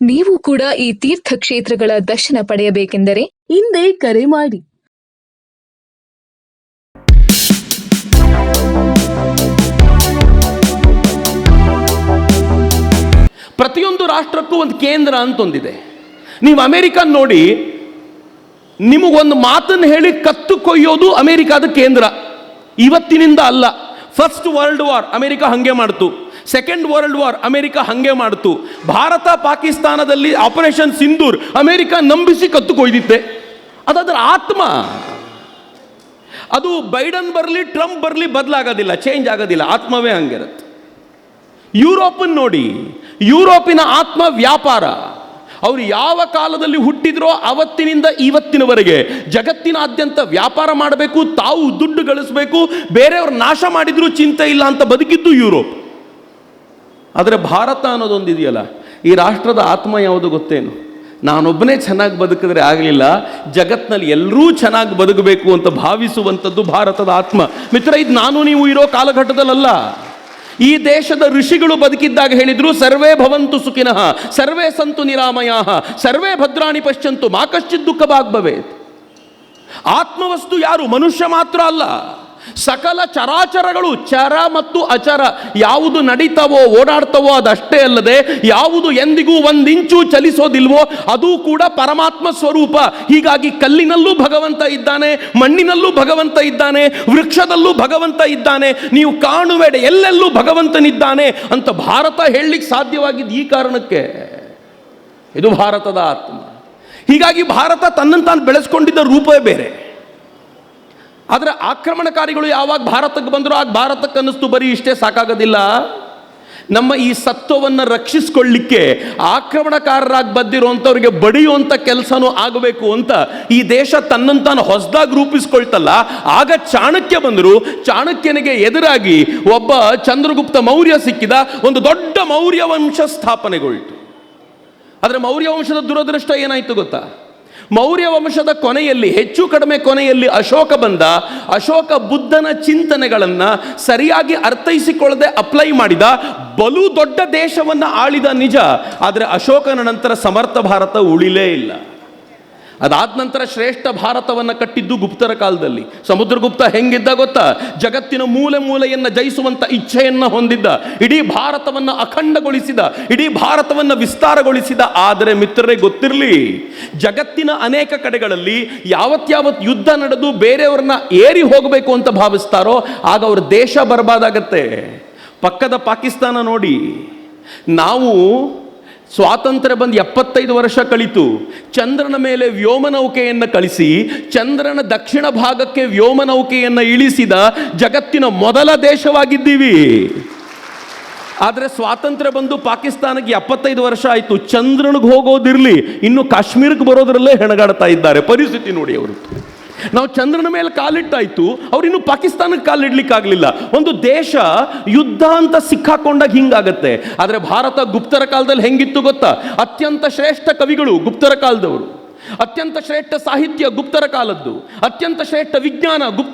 ನೀವು ಕೂಡ ಈ ತೀರ್ಥಕ್ಷೇತ್ರಗಳ ದರ್ಶನ ಪಡೆಯಬೇಕೆಂದರೆ ಹಿಂದೆ ಕರೆ ಮಾಡಿ. ಪ್ರತಿಯೊಂದು ರಾಷ್ಟ್ರಕ್ಕೂ ಒಂದು ಕೇಂದ್ರ ಅಂತೊಂದಿದೆ. ನೀವು ಅಮೆರಿಕ ನೋಡಿ, ನಿಮಗೊಂದು ಮಾತನ್ನು ಹೇಳಿ ಕತ್ತು ಕೊಯ್ಯೋದು ಅಮೆರಿಕಾದ ಕೇಂದ್ರ. ಇವತ್ತಿನಿಂದ ಅಲ್ಲ ಫಸ್ಟ್ ವರ್ಲ್ಡ್ ವಾರ್ ಅಮೆರಿಕ ಹಂಗೆ ಮಾಡ್ತು. ಸೆಕೆಂಡ್ ವರ್ಲ್ಡ್ ವಾರ್ ಅಮೆರಿಕ ಹಂಗೆ ಮಾಡ್ತು. ಭಾರತ ಪಾಕಿಸ್ತಾನದಲ್ಲಿ ಆಪರೇಷನ್ ಸಿಂಧೂರ್ ಅಮೆರಿಕ ನಂಬಿಸಿ ಕತ್ತು ಕೊಯ್ದಿತ್ತೆ ಅದರ ಆತ್ಮ. ಅದು ಬೈಡನ್ ಬರಲಿ, ಟ್ರಂಪ್ ಬರಲಿ ಬದಲಾಗೋದಿಲ್ಲ ಚೇಂಜ್ ಆಗೋದಿಲ್ಲ, ಆತ್ಮವೇ ಹಂಗಿರುತ್ತೆ. ಯುರೋಪನ್ ನೋಡಿ, ಯುರೋಪಿನ ಆತ್ಮ ವ್ಯಾಪಾರ. ಅವರು ಯಾವ ಕಾಲದಲ್ಲಿ ಹುಟ್ಟಿದ್ರೋ ಅವತ್ತಿನಿಂದ ಇವತ್ತಿನವರೆಗೆ ಜಗತ್ತಿನಾದ್ಯಂತ ವ್ಯಾಪಾರ ಮಾಡಬೇಕು, ತಾವು ದುಡ್ಡು ಗಳಿಸಬೇಕು, ಬೇರೆಯವ್ರ ನಾಶ ಮಾಡಿದ್ರೂ ಚಿಂತೆ ಇಲ್ಲ ಅಂತ ಬದುಕಿದ್ದು ಯುರೋಪ್. ಆದರೆ ಭಾರತ ಅನ್ನೋದೊಂದು ಇದೆಯಲ್ಲ, ಈ ರಾಷ್ಟ್ರದ ಆತ್ಮ ಯಾವುದು ಗೊತ್ತೇನು? ನಾನೊಬ್ಬನೇ ಚೆನ್ನಾಗಿ ಬದುಕಿದ್ರೆ ಆಗಲಿಲ್ಲ, ಜಗತ್ನಲ್ಲಿ ಎಲ್ಲರೂ ಚೆನ್ನಾಗಿ ಬದುಕಬೇಕು ಅಂತ ಭಾವಿಸುವಂಥದ್ದು ಭಾರತದ ಆತ್ಮ. ಮಿತ್ರ, ಇದು ನಾನು ನೀವು ಇರೋ ಕಾಲಘಟ್ಟದಲ್ಲಲ್ಲ. ಈ ದೇಶದ ಋಷಿಗಳು ಬದುಕಿದ್ದಾಗ ಹೇಳಿದ್ರು, ಸರ್ವೇ ಭವಂತು ಸುಖಿನಃ, ಸರ್ವೇ ಸಂತು ನಿರಾಮಯ, ಸರ್ವೇ ಭದ್ರಾಣಿ ಪಶ್ಯಂತು, ಮಾಕಶ್ಚಿತ್ ದುಃಖ ಭಾಗ್ಭವೇ ಆತ್ಮವಸ್ತು ಯಾರು? ಮನುಷ್ಯ ಮಾತ್ರ ಅಲ್ಲ. ಸಕಲ ಚರಾಚರಗಳು ಚರ ಮತ್ತು ಅಚರ ಯಾವುದು ನಡೀತಾವೋ ಓಡಾಡ್ತವೋ ಅದಷ್ಟೇ ಅಲ್ಲದೆ ಯಾವುದು ಎಂದಿಗೂ ಒಂದಿಂಚು ಚಲಿಸೋದಿಲ್ವೋ ಅದು ಕೂಡ ಪರಮಾತ್ಮ ಸ್ವರೂಪ. ಹೀಗಾಗಿ ಕಲ್ಲಿನಲ್ಲೂ ಭಗವಂತ ಇದ್ದಾನೆ, ಮಣ್ಣಿನಲ್ಲೂ ಭಗವಂತ ಇದ್ದಾನೆ, ವೃಕ್ಷದಲ್ಲೂ ಭಗವಂತ ಇದ್ದಾನೆ, ನೀವು ಕಾಣುವೆಡೆ ಎಲ್ಲೆಲ್ಲೂ ಭಗವಂತನಿದ್ದಾನೆ ಅಂತ ಭಾರತ ಹೇಳಲಿಕ್ಕೆ ಸಾಧ್ಯವಾಗಿದ್ದು ಈ ಕಾರಣಕ್ಕೆ. ಇದು ಭಾರತದ ಆತ್ಮ. ಹೀಗಾಗಿ ಭಾರತ ತನ್ನನ್ನು ತಾನು ಬೆಳೆಸ್ಕೊಂಡಿದ್ದ ರೂಪವೇ ಬೇರೆ. ಆದರೆ ಆಕ್ರಮಣಕಾರಿಗಳು ಯಾವಾಗ ಭಾರತಕ್ಕೆ ಬಂದರೂ ಆಗ ಭಾರತಕ್ಕೆ ಅನ್ನಿಸ್ತು ಬರೀ ಇಷ್ಟೇ ಸಾಕಾಗೋದಿಲ್ಲ. ನಮ್ಮ ಈ ಸತ್ವವನ್ನು ರಕ್ಷಿಸ್ಕೊಳ್ಳಿಕ್ಕೆ ಆಕ್ರಮಣಕಾರರಾಗಿ ಬಂದಿರುವಂಥವ್ರಿಗೆ ಬಡಿಯುವಂಥ ಕೆಲಸನೂ ಆಗಬೇಕು ಅಂತ ಈ ದೇಶ ತನ್ನನ್ನು ತಾನು ಹೊಸದಾಗಿ ರೂಪಿಸ್ಕೊಳ್ತಲ್ಲ. ಆಗ ಚಾಣಕ್ಯ ಬಂದರು. ಚಾಣಕ್ಯನಿಗೆ ಎದುರಾಗಿ ಒಬ್ಬ ಚಂದ್ರಗುಪ್ತ ಮೌರ್ಯ ಸಿಕ್ಕಿದ. ಒಂದು ದೊಡ್ಡ ಮೌರ್ಯ ವಂಶ ಸ್ಥಾಪನೆಗೊಳ್ತು. ಆದರೆ ಮೌರ್ಯ ವಂಶದ ದುರದೃಷ್ಟ ಏನಾಯ್ತು ಗೊತ್ತಾ? ಮೌರ್ಯ ವಂಶದ ಕೊನೆಯಲ್ಲಿ, ಹೆಚ್ಚು ಕಡಿಮೆ ಕೊನೆಯಲ್ಲಿ ಅಶೋಕ ಬಂದ, ಅಶೋಕ ಬುದ್ಧನ ಚಿಂತನೆಗಳನ್ನು ಸರಿಯಾಗಿ ಅರ್ಥೈಸಿಕೊಳ್ಳದೆ ಅಪ್ಲೈ ಮಾಡಿದ, ಬಲು ದೊಡ್ಡ ದೇಶವನ್ನು ಆಳಿದ ನಿಜ. ಆದರೆ ಅಶೋಕನ ನಂತರ ಸಮರ್ಥ ಭಾರತ ಉಳಿಲೇ ಇಲ್ಲ. ಅದಾದ ನಂತರ ಶ್ರೇಷ್ಠ ಭಾರತವನ್ನು ಕಟ್ಟಿದ್ದು ಗುಪ್ತರ ಕಾಲದಲ್ಲಿ. ಸಮುದ್ರಗುಪ್ತ ಹೆಂಗಿದ್ದ ಗೊತ್ತಾ? ಜಗತ್ತಿನ ಮೂಲೆ ಮೂಲೆಯನ್ನು ಜಯಿಸುವಂಥ ಇಚ್ಛೆಯನ್ನು ಹೊಂದಿದ್ದ. ಇಡೀ ಭಾರತವನ್ನು ಅಖಂಡಗೊಳಿಸಿದ, ಇಡೀ ಭಾರತವನ್ನು ವಿಸ್ತಾರಗೊಳಿಸಿದ. ಆದರೆ ಮಿತ್ರರೇ ಗೊತ್ತಿರಲಿ, ಜಗತ್ತಿನ ಅನೇಕ ಕಡೆಗಳಲ್ಲಿ ಯಾವತ್ಯಾವತ್ ಯುದ್ಧ ನಡೆದು ಬೇರೆಯವ್ರನ್ನ ಏರಿ ಹೋಗಬೇಕು ಅಂತ ಭಾವಿಸ್ತಾರೋ, ಆಗ ಅವ್ರ ದೇಶ ಬರ್ಬಾದಾಗತ್ತೆ. ಪಕ್ಕದ ಪಾಕಿಸ್ತಾನ ನೋಡಿ, ನಾವು ಸ್ವಾತಂತ್ರ್ಯ ಬಂದು ಎಪ್ಪತ್ತೈದು ವರ್ಷ ಕಳಿತು. ಚಂದ್ರನ ಮೇಲೆ ವ್ಯೋಮನೌಕೆಯನ್ನು ಕಳಿಸಿ, ಚಂದ್ರನ ದಕ್ಷಿಣ ಭಾಗಕ್ಕೆ ವ್ಯೋಮನೌಕೆಯನ್ನು ಇಳಿಸಿದ ಜಗತ್ತಿನ ಮೊದಲ ದೇಶವಾಗಿದ್ದೀವಿ. ಆದರೆ ಸ್ವಾತಂತ್ರ್ಯ ಬಂದು ಪಾಕಿಸ್ತಾನಕ್ಕೆ ಎಪ್ಪತ್ತೈದು ವರ್ಷ ಆಯಿತು. ಚಂದ್ರನಿಗೆ ಹೋಗೋದಿರಲಿ, ಇನ್ನು ಕಾಶ್ಮೀರಕ್ಕೆ ಬರೋದ್ರಲ್ಲೇ ಹೆಣಗಾಡ್ತಾ ಇದ್ದಾರೆ. ಪರಿಸ್ಥಿತಿ ನೋಡಿ ಅವರು. ನಾವು ಚಂದ್ರನ ಮೇಲೆ ಕಾಲಿಟ್ಟಾಯ್ತು, ಅವ್ರು ಇನ್ನು ಪಾಕಿಸ್ತಾನಕ್ಕೆ ಕಾಲಿಡ್ಲಿಕ್ಕಾಗಲಿಲ್ಲ. ಒಂದು ದೇಶ ಯುದ್ಧ ಅಂತ ಸಿಕ್ಕಾಕೊಂಡಾಗ ಹಿಂಗಾಗತ್ತೆ. ಆದರೆ ಭಾರತ ಗುಪ್ತರ ಕಾಲದಲ್ಲಿ ಹೆಂಗಿತ್ತು ಗೊತ್ತಾ? ಅತ್ಯಂತ ಶ್ರೇಷ್ಠ ಕವಿಗಳು ಗುಪ್ತರ ಕಾಲದವರು. ಅತ್ಯಂತ ಶ್ರೇಷ್ಠ ಸಾಹಿತ್ಯ ಗುಪ್ತರ ಕಾಲದ್ದು. ಅತ್ಯಂತ ಶ್ರೇಷ್ಠ ವಿಜ್ಞಾನ ಗುಪ್ತ